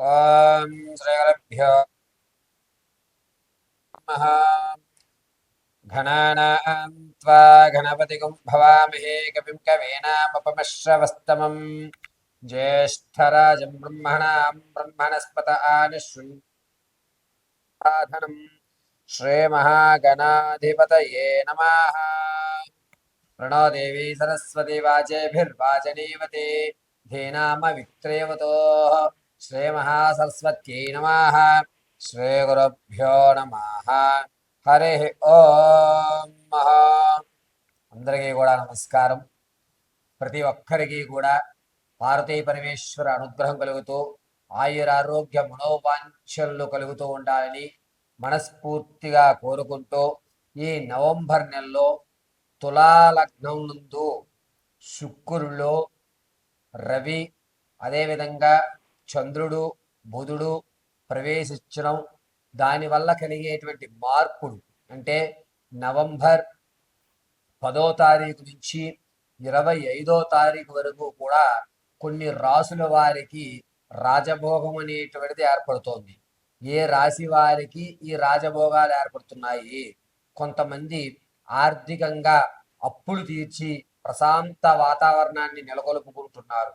ॐ श्रीगुरुभ्यो नमः। घनानां त्वा गणपतिगुं भवामहे, कविं कवीनामपमश्रवस्तमम् ज्येष्ठराजं ब्रह्मणां ब्रह्मणस्पत आनिशृण्वाधनं श्रीमहागणाधिपतये नमः। प्रणो देवी सरस्वती वाचेभिर्वाचनीवते धीनामवित्रेवतोः శ్రీమహాసరస్వత్యై నమ శ్రీగురుభ్యో నమ హరి ఓం అందరికీ కూడా నమస్కారం. ప్రతి ఒక్కరికి కూడా పార్వతీ పరమేశ్వర అనుగ్రహం కలుగుతూ ఆయురారోగ్య మనోవాంఛలు కలుగుతూ ఉండాలని మనస్ఫూర్తిగా కోరుకుంటూ ఈ నవంబర్ నెలలో తులాలగ్నం నందు శుక్రులో రవి అదేవిధంగా చంద్రుడు బుధుడు ప్రవేశించడం దానివల్ల కలిగేటువంటి మార్పులు అంటే నవంబర్ పదో తారీఖు నుంచి ఇరవై ఐదో తారీఖు వరకు కూడా కొన్ని రాసుల వారికి రాజభోగం అనేటువంటిది ఏర్పడుతోంది. ఏ రాశి వారికి ఈ రాజభోగాలు ఏర్పడుతున్నాయి? కొంతమంది ఆర్థికంగా అప్పులు తీర్చి ప్రశాంత వాతావరణాన్ని నెలకొల్పుకుంటున్నారు.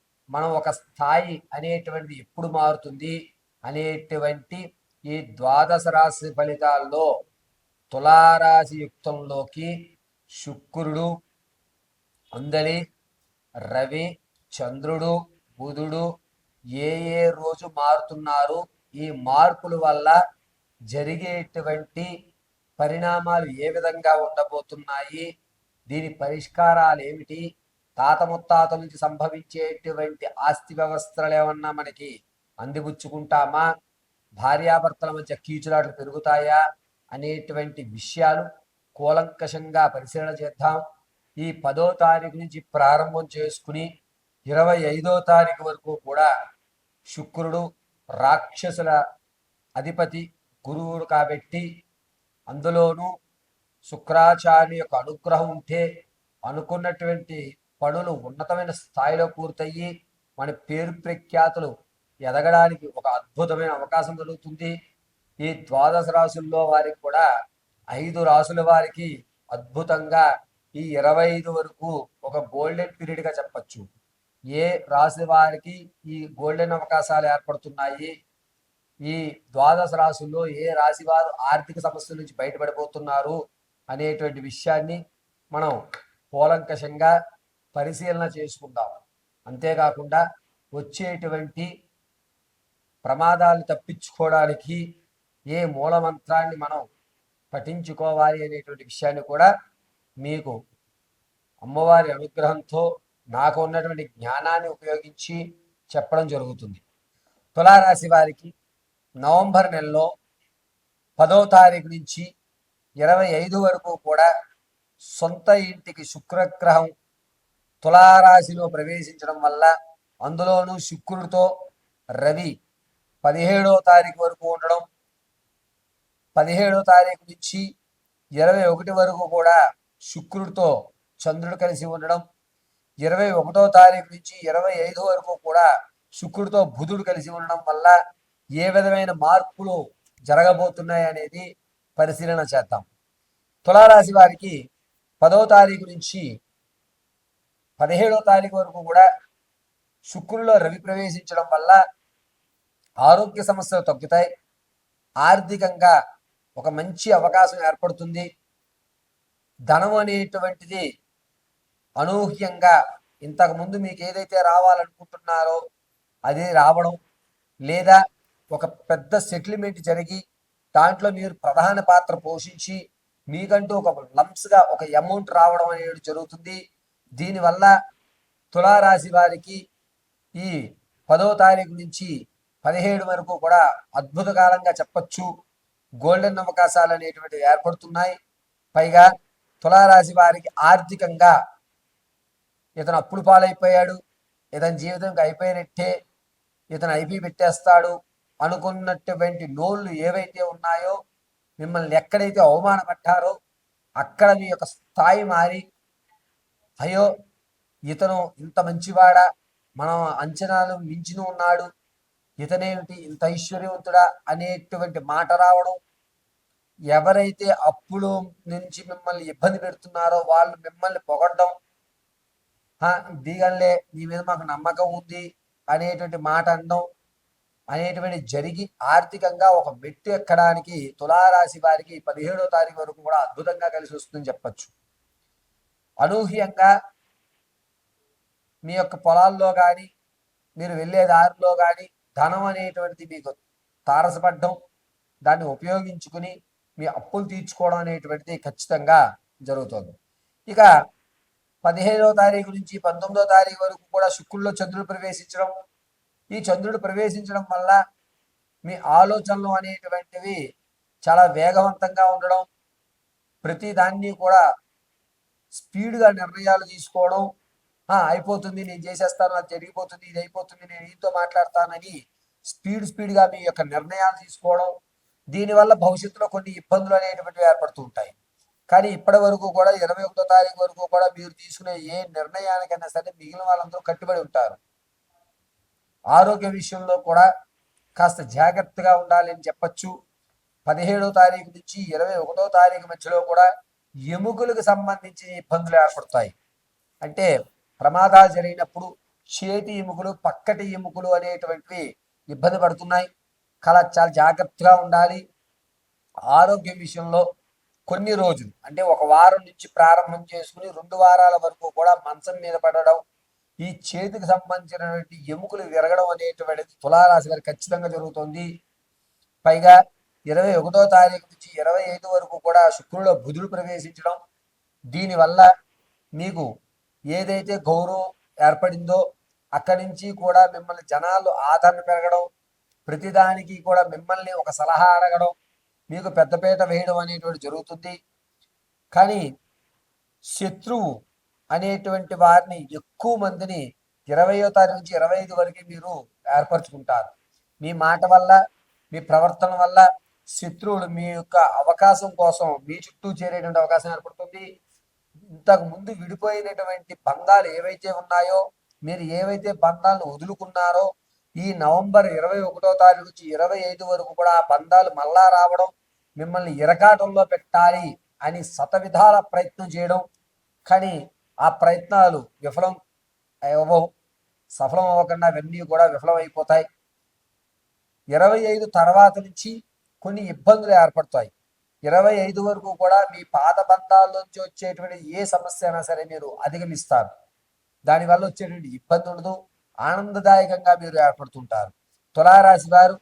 మనం ఒక స్థాయి అనేటువంటిది ఎప్పుడు మారుతుంది? అనేటువంటి ఈ ద్వాదశ రాశి ఫలితాల్లో తులారాశి యుక్తంలోకి శుక్రుడు అందలి రవి చంద్రుడు బుధుడు ఏ ఏ రోజు మారుతున్నారు? ఈ మార్పుల వల్ల జరిగేటువంటి పరిణామాలు ఏ విధంగా ఉండబోతున్నాయి? దీని పరిష్కారాలు ఏమిటి? తాత ముత్తాతల నుంచి సంభవించేటువంటి ఆస్తి వ్యవస్థలు ఏమన్నా మనకి అందిపుచ్చుకుంటామా? భార్యాభర్తల మధ్య కీచులాట్లు పెరుగుతాయా? అనేటువంటి విషయాలు కూలంకషంగా పరిశీలన చేద్దాం. ఈ పదో తారీఖు నుంచి ప్రారంభం చేసుకుని ఇరవై ఐదో తారీఖు వరకు కూడా శుక్రుడు రాక్షసుల అధిపతి గురువుడు కాబట్టి అందులోనూ శుక్రాచార్య యొక్క అనుగ్రహం ఉంటే అనుకున్నటువంటి పనులు ఉన్నతమైన స్థాయిలో పూర్తయ్యి మన పేరు ప్రఖ్యాతులు ఎదగడానికి ఒక అద్భుతమైన అవకాశం దొరుకుతుంది. ఈ ద్వాదశ రాసుల్లో వారికి కూడా ఐదు రాసుల వారికి అద్భుతంగా ఈ ఇరవై ఐదు వరకు ఒక గోల్డెన్ పీరియడ్గా చెప్పచ్చు. ఏ రాశి వారికి ఈ గోల్డెన్ అవకాశాలు ఏర్పడుతున్నాయి? ఈ ద్వాదశ రాశుల్లో ఏ రాశి వారు ఆర్థిక సమస్యల నుంచి బయటపడిపోతున్నారు అనేటువంటి విషయాన్ని మనం కూలంకషంగా పరిశీలన చేసుకుందాం అంతేకాకుండా వచ్చేటువంటి ప్రమాదాలు తప్పించుకోవడానికి ఏ మూలమంత్రాన్ని మనం పఠించుకోవాలి అనేటువంటి విషయాన్ని కూడా మీకు అమ్మవారి అనుగ్రహంతో నాకు ఉన్నటువంటి జ్ఞానాన్ని ఉపయోగించి చెప్పడం జరుగుతుంది. తులారాశి వారికి నవంబర్ నెలలో పదో తారీఖు నుంచి ఇరవై ఐదు వరకు కూడా సొంత ఇంటికి శుక్రగ్రహం తులారాశిలో ప్రవేశించడం వల్ల అందులోనూ శుక్రుడితో రవి పదిహేడో తారీఖు వరకు ఉండడం పదిహేడో తారీఖు నుంచి ఇరవై ఒకటి వరకు కూడా శుక్రుడితో చంద్రుడు కలిసి ఉండడం ఇరవై ఒకటో తారీఖు నుంచి ఇరవై ఐదు వరకు కూడా శుక్రుడితో బుధుడు కలిసి ఉండడం వల్ల ఏ విధమైన మార్పులు జరగబోతున్నాయి అనేది పరిశీలన చేద్దాం. తులారాశి వారికి పదో తారీఖు నుంచి పదిహేడో తారీఖు వరకు కూడా శుక్రుల్లో రవి ప్రవేశించడం వల్ల ఆరోగ్య సమస్యలు తగ్గుతాయి. ఆర్థికంగా ఒక మంచి అవకాశం ఏర్పడుతుంది. ధనం అనేటువంటిది అనూహ్యంగా ఇంతకుముందు మీకు ఏదైతే రావాలనుకుంటున్నారో అది రావడం లేదా ఒక పెద్ద సెటిల్మెంట్ జరిగి దాంట్లో మీరు ప్రధాన పాత్ర పోషించి మీకంటూ ఒక లంప్స్గా ఒక అమౌంట్ రావడం అనేది జరుగుతుంది. దీనివల్ల తులారాశి వారికి ఈ పదో తారీఖు నుంచి పదిహేడు వరకు కూడా అద్భుత కాలంగా చెప్పచ్చు. గోల్డెన్ అవకాశాలు అనేటువంటివి ఏర్పడుతున్నాయి. పైగా తులారాశి వారికి ఆర్థికంగా ఇతను అప్పులు పాలైపోయాడు. ఇతని జీవితం అయిపోయినట్టే ఇతను అయిపి పెట్టేస్తాడు అనుకున్నటువంటి లోన్లు ఏవైతే ఉన్నాయో మిమ్మల్ని ఎక్కడైతే అవమానపడ్డారో అక్కడ మీ యొక్క స్థాయి మారి అయ్యో ఇతను ఇంత మంచివాడా? మనం అంచనాలు మించిను ఉన్నాడు. ఇతనేమిటి ఇంత ఐశ్వర్యవంతుడా? అనేటువంటి మాట రావడం ఎవరైతే అప్పులు నుంచి మిమ్మల్ని ఇబ్బంది పెడుతున్నారో వాళ్ళు మిమ్మల్ని పొగడడం దిగలే నీ మీద మాకు నమ్మకం ఉంది అనేటువంటి మాట అనడం అనేటువంటి జరిగి ఆర్థికంగా ఒక మెట్టు ఎక్కడానికి తులారాశి వారికి పదిహేడో తారీఖు వరకు కూడా అద్భుతంగా కలిసి వస్తుందని చెప్పచ్చు. అనూహ్యంగా మీ యొక్క పొలాల్లో కానీ మీరు వెళ్ళే దారిలో కానీ ధనం అనేటువంటిది మీకు తారసపడ్డం దాన్ని ఉపయోగించుకుని మీ అప్పులు తీర్చుకోవడం అనేటువంటిది ఖచ్చితంగా జరుగుతుంది. ఇక పదిహేనో తారీఖు నుంచి పంతొమ్మిదో తారీఖు వరకు కూడా శుక్రుల్లో చంద్రుడు ప్రవేశించడం. ఈ చంద్రుడు ప్రవేశించడం వల్ల మీ ఆలోచనలు అనేటువంటివి చాలా వేగవంతంగా ఉండడం ప్రతి దాన్ని కూడా స్పీడ్గా నిర్ణయాలు తీసుకోవడం అయిపోతుంది నేను చేసేస్తాను అది జరిగిపోతుంది ఇది అయిపోతుంది నేను ఈతో మాట్లాడతానని స్పీడ్ స్పీడ్గా మీ యొక్క నిర్ణయాలు తీసుకోవడం దీనివల్ల భవిష్యత్తులో కొన్ని ఇబ్బందులు అనేటువంటివి ఏర్పడుతూ ఉంటాయి. కానీ ఇప్పటి వరకు కూడా ఇరవై ఒకటో తారీఖు వరకు కూడా మీరు తీసుకునే ఏ నిర్ణయానికైనా సరే మిగిలిన వాళ్ళందరూ కట్టుబడి ఉంటారు. ఆరోగ్య విషయంలో కూడా కాస్త జాగ్రత్తగా ఉండాలని చెప్పచ్చు. పదిహేడో తారీఖు నుంచి ఇరవై ఒకటో తారీఖు మధ్యలో కూడా ఎముకలకు సంబంధించి ఇబ్బందులు ఏర్పడతాయి. అంటే ప్రమాదాలు జరిగినప్పుడు చేతి ఎముకలు పక్కటి ఎముకలు అనేటువంటివి ఇబ్బంది పడుతున్నాయి. కళ చాలా జాగ్రత్తగా ఉండాలి. ఆరోగ్యం విషయంలో కొన్ని రోజులు అంటే ఒక వారం నుంచి ప్రారంభం చేసుకుని రెండు వారాల వరకు కూడా మంచం మీద పడడం ఈ చేతికి సంబంధించినటువంటి ఎముకలు విరగడం అనేటువంటిది తులారాశి గారు ఖచ్చితంగా జరుగుతుంది. పైగా ఇరవై ఒకటో తారీఖు నుంచి ఇరవై ఐదు వరకు కూడా శుక్రుడు బుధుడు ప్రవేశించడం. దీనివల్ల మీకు ఏదైతే గౌరవం ఏర్పడిందో అక్కడి నుంచి కూడా మిమ్మల్ని జనాలు ఆదరణ పెరగడం ప్రతిదానికి కూడా మిమ్మల్ని ఒక సలహా అడగడం మీకు పెద్దపేట వేయడం అనేటువంటి జరుగుతుంది. కానీ శత్రువు అనేటువంటి వారిని ఎక్కువ మందిని ఇరవయో తారీఖు నుంచి ఇరవై ఐదు వరకు మీరు ఏర్పరచుకుంటారు. మీ మాట వల్ల మీ ప్రవర్తన వల్ల శత్రువులు మీ యొక్క అవకాశం కోసం మీ చుట్టూ చేరేటువంటి అవకాశం ఏర్పడుతుంది. ఇంతకు ముందు విడిపోయినటువంటి బంధాలు ఏవైతే ఉన్నాయో మీరు ఏవైతే బంధాలను వదులుకున్నారో ఈ నవంబర్ ఇరవై ఒకటో తారీఖు నుంచి ఇరవై ఐదు వరకు కూడా ఆ బంధాలు మళ్ళా రావడం మిమ్మల్ని ఇరకాటంలో పెట్టాలి అని శతవిధాల ప్రయత్నం చేయడం. కానీ ఆ ప్రయత్నాలు విఫలం అవ్వవు సఫలం అవ్వకుండా అవన్నీ కూడా విఫలం అయిపోతాయి. ఇరవై ఐదు తర్వాత నుంచి కొన్ని ఇబ్బందులు ఏర్పడతాయి. ఇరవై ఐదు వరకు కూడా మీ పాత బంధాల నుంచి వచ్చేటువంటి ఏ సమస్య అయినా సరే మీరు అధిగమిస్తారు. దానివల్ల వచ్చేటువంటి ఇబ్బంది ఉండదు. ఆనందదాయకంగా మీరు ఏర్పడుతుంటారు. తులారాశి వారు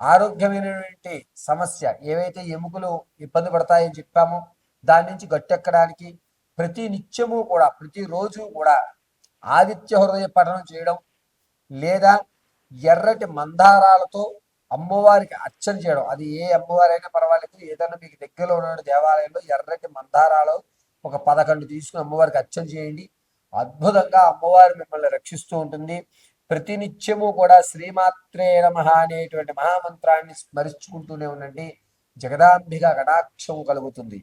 ఆరోగ్యమైనటువంటి సమస్య ఏవైతే ఎముకలు ఇబ్బంది పడతాయని చెప్పామో దాని నుంచి గట్టెక్కడానికి ప్రతి నిత్యము కూడా ప్రతిరోజు కూడా ఆదిత్య హృదయ పఠనం చేయడం లేదా ఎర్రటి మందారాలతో అమ్మవారికి అర్చన చేయడం. అది ఏ అమ్మవారైనా పర్వాలేదు. ఏదైనా మీకు దగ్గరలో ఉన్న దేవాలయంలో ఎర్రటి మందారాలు ఒక పదకొండు తీసుకుని అమ్మవారికి అర్చన చేయండి. అద్భుతంగా అమ్మవారు మిమ్మల్ని రక్షిస్తూ ఉంటుంది. ప్రతినిత్యము కూడా శ్రీమాత్రే నమ అనేటువంటి మహామంత్రాన్ని స్మరించుకుంటూనే ఉండండి. జగదాంబిక కటాక్షం కలుగుతుంది.